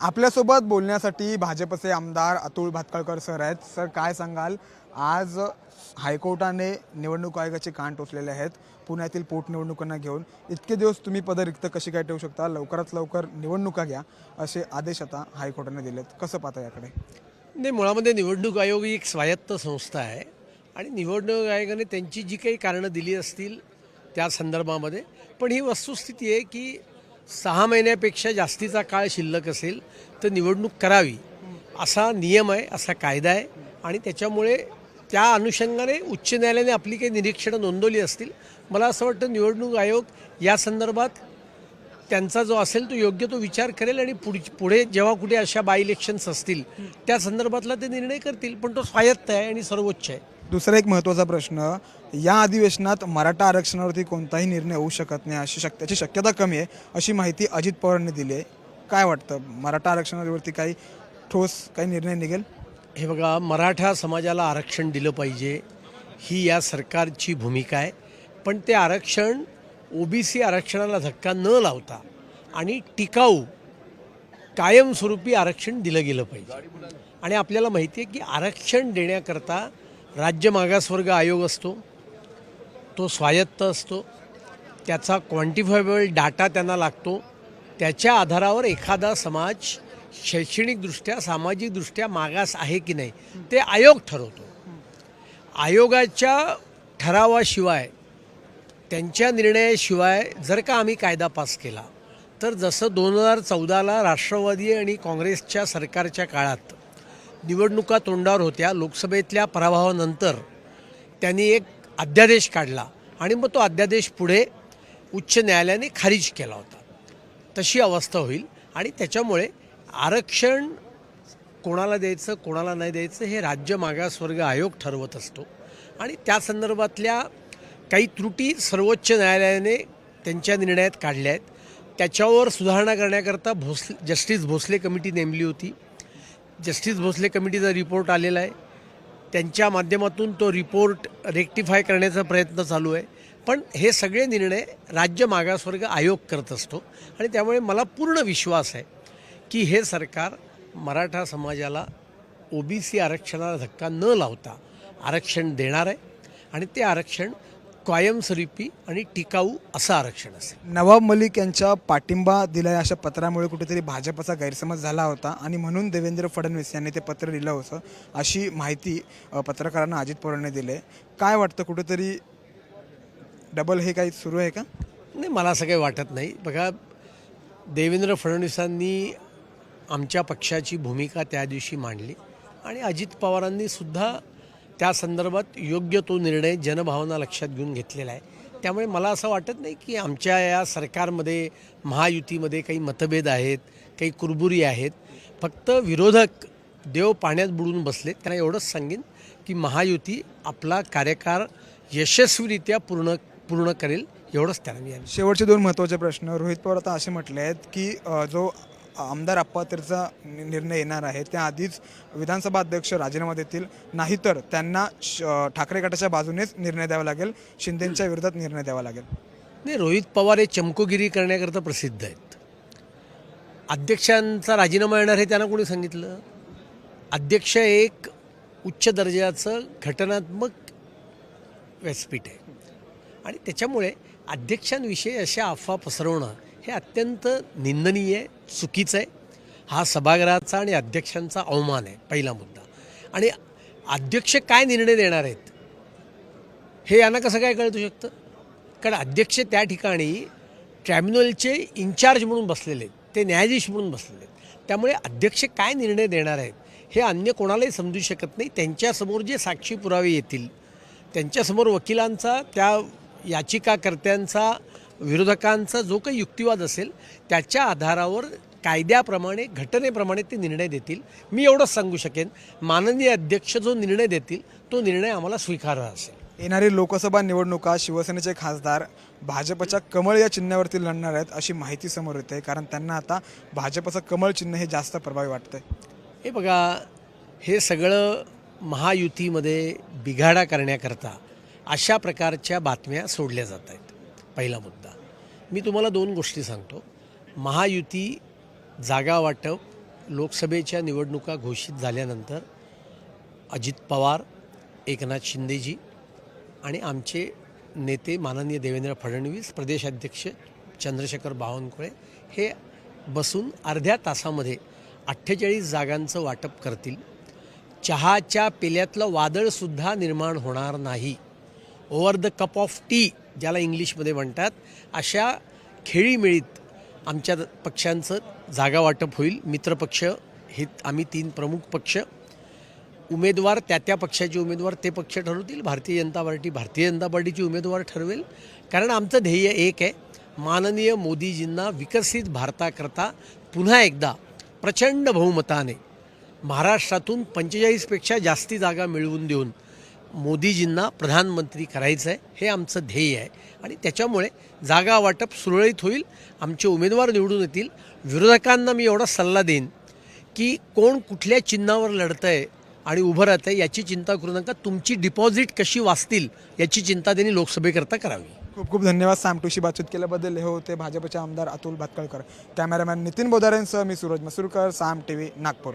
आपल्यासोबत बोलण्यासाठी भाजपचे आमदार अतुल भातकळकर सर आहेत. सर काय सांगाल? आज हायकोर्टाने निवडणूक आयोगाचे कान टोचलेले आहेत. पुण्यातील पोटनिवडणुकांना घेऊन इतके दिवस तुम्ही पद रिक्त कशी काय ठेवू शकता? लवकरात लवकर निवडणुका घ्या असे आदेश आता हायकोर्टाने दिलेत. कसं पाहता याकडे? नाही मुळामध्ये निवडणूक आयोग ही एक स्वायत्त संस्था आहे आणि निवडणूक आयोगाने त्यांची जी काही कारणं दिली असतील त्या संदर्भामध्ये पण ही वस्तुस्थिती आहे की सहा महिन्यापेक्षा जास्तीचा काळ शिल्लक असेल तर निवडणूक करावी. असा नियम आहे असा कायदा आहे आणि त्याच्यामुळे त्या अनुषंगाने उच्च न्यायालयाने आपली काही निरीक्षणं नोंदवली असतील. मला असं वाटतं निवडणूक आयोग या संदर्भात त्यांचा जो असेल तो योग्य तो विचार करेल आणि पुढ पुढे जेव्हा कुठे अशा बाय इलेक्शन्स असतील त्या संदर्भातला ते निर्णय करतील. पण तो स्वायत्त आहे आणि सर्वोच्च आहे. दुसरा एक महत्त्वाचा प्रश्न या अधिवेशनात मराठा आरक्षणावरती कोणताही निर्णय होऊ शकत नाही अशी शक्य त्याची शक्यता कमी आहे अशी माहिती अजित पवारांनी दिली आहे. काय वाटतं? मराठा आरक्षणावरती काही ठोस काही निर्णय निघेल? हे बघा मराठा समाजाला आरक्षण दिलं पाहिजे ही या सरकारची भूमिका आहे. पण ते आरक्षण ओबीसी आरक्षणाला धक्का न लावता आणि टिकाऊ कायमस्वरूपी आरक्षण दिलं गेलं पाहिजे. आणि आपल्याला माहिती आहे की आरक्षण देण्याकरता राज्य मागासवर्ग आयोग असतो तो स्वायत्त असतो त्याचा क्वांटिफायबल डाटा त्यांना लागतो त्याच्या आधारावर एखादा समाज शैक्षणिकदृष्ट्या सामाजिकदृष्ट्या मागास आहे की नाही ते आयोग ठरवतो. आयोगाच्या ठरावाशिवाय त्यांच्या निर्णयाशिवाय जर का आम्ही कायदा पास केला तर जसं दोन हजार चौदाला राष्ट्रवादी आणि काँग्रेसच्या सरकारच्या काळात निवडणुका तोंडावर होत्या. लोकसभेतल्या पराभवानंतर त्यांनी एक अध्यादेश काढला आणि मग तो अध्यादेश पुढे उच्च न्यायालयाने खारिज केला होता. तशी अवस्था होईल आणि त्याच्यामुळे आरक्षण कोणाला द्यायचं कोणाला नाही द्यायचं हे राज्य मागासवर्ग आयोग ठरवत असतो. आणि त्या संदर्भातल्या काही त्रुटी सर्वोच्च न्यायालयाने त्यांच्या निर्णयात काढल्या आहेत. त्याच्यावर सुधारणा करण्याकरता भोसले जस्टिस भोसले कमिटी नेमली होती. जस्टिस भोसले कमिटीचा रिपोर्ट आलेला आहे. त्यांच्या माध्यमातून तो रिपोर्ट रेक्टिफाय करण्याचा प्रयत्न चालू आहे. पण हे सगळे निर्णय राज्य मागासवर्ग आयोग करत असतो. आणि त्यामुळे मला पूर्ण विश्वास आहे की हे सरकार मराठा समाजाला ओबीसी आरक्षणाला धक्का न लावता आरक्षण देणार आहे. आणि ते आरक्षण कायमस्वरूपी आणि टिकाऊ असं आरक्षण असेल. नवाब मलिक यांच्या पाठिंबा दिलाय अशा पत्रामुळे कुठेतरी भाजपचा गैरसमज झाला होता आणि म्हणून देवेंद्र फडणवीस यांनी ते पत्र लिहिलं होतं अशी माहिती पत्रकारांना अजित पवारांनी दिली आहे. काय वाटतं कुठेतरी डबल हे काही सुरू आहे का? नाही मला असं काही वाटत नाही. बघा देवेंद्र फडणवीसांनी आमच्या पक्षाची भूमिका त्या दिवशी मांडली आणि अजित पवारांनी सुद्धा त्या संदर्भात योग्य तो निर्णय जनभावना लक्षात घेऊन घेतलेला आहे. त्यामुळे मला असं वाटत नाही की आमच्या या सरकारमध्ये महायुतीमध्ये काही मतभेद आहेत काही कुरबुरी आहेत. फक्त विरोधक देव पाण्यात बुडून बसले त्यांना एवढंच सांगेन की महायुती आपला कार्यकाळ यशस्वीरित्या पूर्ण पूर्ण करेल एवढंच त्यांना मी शेवटचे दोन महत्त्वाचे प्रश्न. रोहित पवार आता असे म्हटले आहेत की जो आमदार अप्पात्रचा निर्णय येणार आहे. त्याआधीच विधानसभा अध्यक्ष राजीनामा देतील. नाहीतर त्यांना श- ठाकरे गटाच्या बाजूनेच निर्णय द्यावा लागेल. शिंदेच्या विरोधात निर्णय द्यावा लागेल. नाही रोहित पवार हे चमकोगिरी करण्याकरता प्रसिद्ध आहेत. अध्यक्षांचा राजीनामा येणार हे त्यांना कोणी सांगितलं? अध्यक्ष एक उच्च दर्जाचं घटनात्मक व्यासपीठ आहे. आणि त्याच्यामुळे अध्यक्षांविषयी अशा अफवा पसरवणं हे अत्यंत निंदनीय आहे चुकीचं आहे. हा सभागृहाचा आणि अध्यक्षांचा अवमान आहे पहिला मुद्दा. आणि अध्यक्ष काय निर्णय देणार आहेत? हे यांना कसं काय कळतू शकतं? कारण अध्यक्ष त्या ठिकाणी ट्रॅम्युनलचे इन्चार्ज म्हणून बसलेले आहेत ते न्यायाधीश म्हणून बसलेले आहेत. त्यामुळे अध्यक्ष काय निर्णय देणार आहेत हे अन्य कोणालाही समजू शकत नाही. त्यांच्यासमोर जे साक्षी पुरावे येतील त्यांच्यासमोर वकिलांचा त्या याचिकाकर्त्यांचा विरोधकांचा जो काही युक्तिवाद असेल त्याच्या आधारावर कायद्याप्रमाणे घटनेप्रमाणे ते निर्णय देतील. मी एवढंच सांगू शकेन माननीय अध्यक्ष जो निर्णय देतील तो निर्णय आम्हाला स्वीकारार्ह असेल. येणारी लोकसभा निवडणुका शिवसेनेचे खासदार भाजपच्या कमळ या चिन्हावरती लढणार आहेत अशी माहिती समोर येते. कारण त्यांना आता भाजपचं कमळ चिन्ह हे जास्त प्रभावी वाटतंय. हे बघा हे सगळं महायुतीमध्ये बिघाडा करण्याकरता अशा प्रकारच्या बातम्या सोडल्या जात आहेत पहिला मुद्दा. मी तुम्हाला दोन गोष्टी सांगतो. महायुती जागा वाटप लोकसभेच्या निवडणुका घोषित झाल्यानंतर अजित पवार एकनाथ शिंदेजी आणि आमचे नेते माननीय देवेंद्र फडणवीस प्रदेशाध्यक्ष चंद्रशेखर बावनकुळे हे बसून अर्ध्या तासामध्ये अठ्ठेचाळीस जागांचं वाटप करतील. चहाच्या पेल्यातलं वादळसुद्धा निर्माण होणार नाही. Over the cup of tea ज्याला इंग्लिशमध्ये म्हणतात अशा खेळीमेळीत आमच्या पक्षांचं जागा वाटप होईल. मित्रपक्ष हे आम्ही तीन प्रमुख पक्ष. उमेदवार त्या त्या पक्षाचे उमेदवार ते पक्ष ठरवतील. भारतीय जनता पार्टी भारतीय जनता पार्टीची उमेदवार ठरवेल. कारण आमचं ध्येय एक आहे. माननीय मोदीजींना विकसित भारताकरता पुन्हा एकदा प्रचंड बहुमताने महाराष्ट्रातून पंचेचाळीसपेक्षा जास्ती जागा मिळवून देऊन मोदीजींना प्रधानमंत्री करायचं आहे हे आमचं ध्येय आहे. आणि त्याच्यामुळे जागा वाटप सुरळीत होईल आमचे उमेदवार निवडून येतील. विरोधकांना मी एवढा सल्ला देईन की कोण कुठल्या चिन्हावर लढतं आहे आणि उभं राहतं आहे याची चिंता करू नका. तुमची डिपॉझिट कशी वाचतील याची चिंता त्यांनी लोकसभेकरता करावी. खूप खूप धन्यवाद. सामटूशी बातचीत केल्याबद्दल हे होते भाजपचे आमदार अतुल भातकळकर. कॅमेरामॅन नितीन बोदारेंसह मी सूरज मसूरकर साम टी व्ही नागपूर.